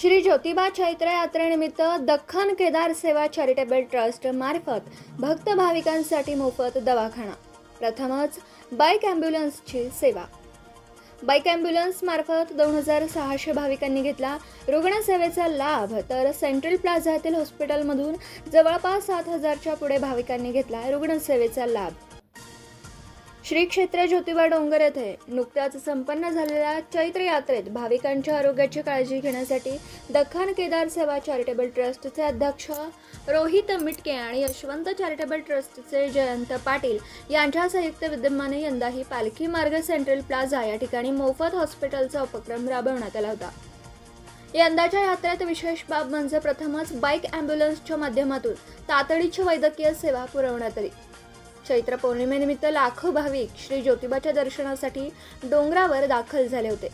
श्री ज्योतिबा चैत्र यात्रेनिमित्त दख्खन केदार सेवा charitable trust मार्फत भक्त भाविकांसाठी मोफत दवाखाना. प्रथमच बाईक ॲम्ब्युलन्सची सेवा. बाईक ॲम्ब्युलन्स मार्फत दोन हजार सहाशे भाविकांनी घेतला रुग्णसेवेचा लाभ तर सेंट्रल प्लाझातील हॉस्पिटलमधून जवळपास सात हजारच्या पुढे भाविकांनी घेतला रुग्णसेवेचा लाभ. श्री क्षेत्र ज्योतिबा डोंगर येथे नुकत्याच संपन्न झालेल्या चैत्र यात्रेत भाविकांच्या आरोग्याची काळजी घेण्यासाठी दख्खन केदार सेवा चॅरिटेबल ट्रस्टचे अध्यक्ष रोहित मिटके आणि यशवंत चॅरिटेबल ट्रस्टचे जयंत पाटील यांच्या संयुक्त विद्यमाने यंदाही पालखी मार्ग सेंट्रल प्लाझा या ठिकाणी मोफत हॉस्पिटलचा उपक्रम राबवण्यात आला होता. यंदाच्या यात्रेत विशेष बाब म्हणजे प्रथमच बाईक ॲम्ब्युलन्सच्या माध्यमातून तातडीची वैद्यकीय सेवा पुरवण्यात आली. चैत्र पौर्णिमेनिमित्त लाखो भाविक श्री ज्योतिबाच्या दर्शनासाठी डोंगरावर दाखल झाले होते.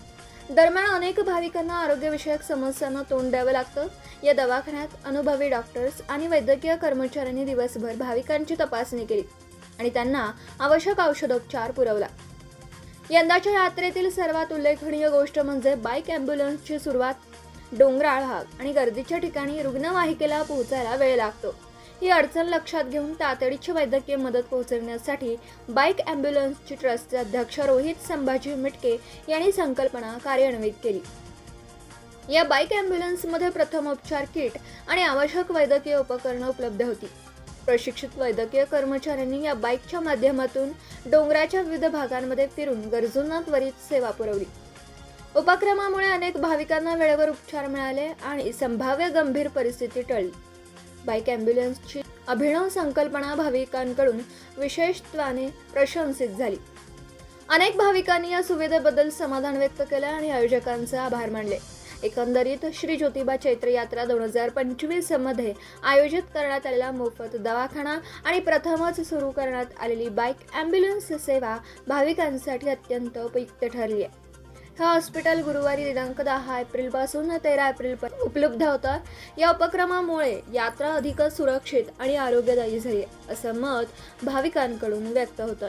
दरम्यान अनेक भाविकांना आरोग्यविषयक समस्यांना तोंड द्यावं लागतं. या दवाखान्यात अनुभवी डॉक्टर्स आणि वैद्यकीय कर्मचाऱ्यांनी दिवसभर भाविकांची तपासणी केली आणि त्यांना आवश्यक औषधोपचार पुरवला. यंदाच्या यात्रेतील सर्वात उल्लेखनीय गोष्ट म्हणजे बाईक ॲम्ब्युलन्सची सुरुवात. डोंगराळ भाग आणि गर्दीच्या ठिकाणी रुग्णवाहिकेला पोहोचायला वेळ लागतो. ही अडचण लक्षात घेऊन तातडीची वैद्यकीय मदत पोहोचवण्यासाठी बाईक ॲम्ब्युलन्सची ट्रस्टचे अध्यक्ष रोहित संभाजी मिटके यांनी संकल्पना कार्यान्वित केली. या बाईक ॲम्ब्युलन्समध्ये प्रथम उपचार किट आणि आवश्यक वैद्यकीय उपकरणं उपलब्ध होती. प्रशिक्षित वैद्यकीय कर्मचाऱ्यांनी या बाईकच्या माध्यमातून डोंगराच्या विविध भागांमध्ये फिरून गरजूंना त्वरित सेवा पुरवली. उपक्रमामुळे अनेक भाविकांना वेळेवर उपचार मिळाले आणि संभाव्य गंभीर परिस्थिती टळली. बाईक ॲम्ब्युलन्सची अभिनव संकल्पना भाविकांकडून विशेषत्वाने प्रशंसित झाली. अनेक भाविकांनी या सुविधेबद्दल समाधान व्यक्त केलं आणि आयोजकांचे आभार मानले. एकंदरीत श्री ज्योतिबा चैत्र यात्रा दोन हजार पंचवीसमध्ये आयोजित करण्यात आलेला मोफत दवाखाना आणि प्रथमच सुरू करण्यात आलेली बाईक ॲम्ब्युलन्स सेवा भाविकांसाठी अत्यंत उपयुक्त ठरली आहे. हा हॉस्पिटल गुरुवारी दिनांक दहा एप्रिलपासून तेरा एप्रिल उपलब्ध होतात या उपक्रमामुळे यात्रा अधिकच सुरक्षित आणि आरोग्यदायी झाली आहे, असं मत भाविकांकडून व्यक्त होतं.